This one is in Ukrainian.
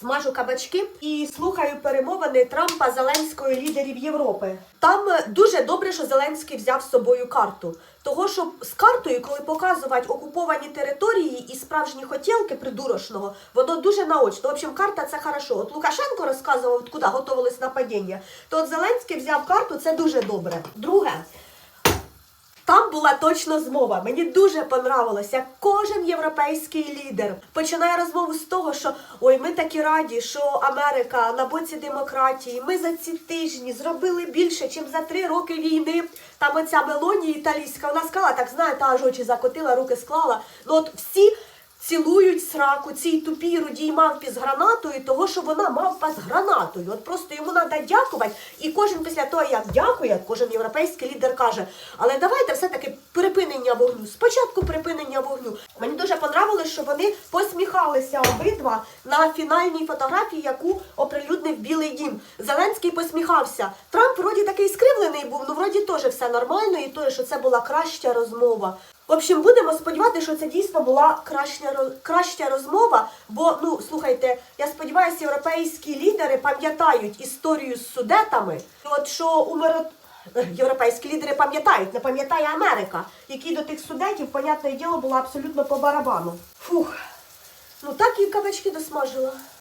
Смажу кабачки і слухаю перемовини Трампа Зеленського і лідерів Європи. Там е, дуже добре, що Зеленський взяв з собою карту. Того, що з картою, коли показувати окуповані території і справжні хотілки придурочного, воно дуже наочно. В общем, карта це хорошо. От Лукашенко розказував, куди готувались нападіння. То от Зеленський взяв карту, це дуже добре. Друге. Була точно змова. Мені дуже понравилося, кожен європейський лідер починає розмову з того, що ой, ми такі раді, що Америка на боці демократії. Ми за ці тижні зробили більше, ніж за три роки війни. Там оця Мелонія італійська, вона сказала, так знаєте, аж очі закотила, руки склала. Ну от всі. Цілують сраку цій тупій рудій мавпі з гранатою, того, що вона мавпа з гранатою. От просто йому треба дякувати. І кожен після того, як дякує, кожен європейський лідер каже, але давайте все-таки припинення вогню. Спочатку припинення вогню. Мені дуже понравилось, що вони посміхалися обидва на фінальній фотографії, яку оприлюднив Білий Дім. Зеленський посміхався. Трамп вроді такий скривлений був, ну вроді теж все нормально, і то, що це була краща розмова. В общем, будемо сподіватися, що це дійсно була краща, краща розмова. Бо, ну, слухайте, я сподіваюся, європейські лідери пам'ятають історію з судетами. От що умиро... європейські лідери пам'ятають, не пам'ятає Америка, які до тих судетів, понятне діло, була абсолютно по барабану. Фух. Ну так і кабачки досмажила.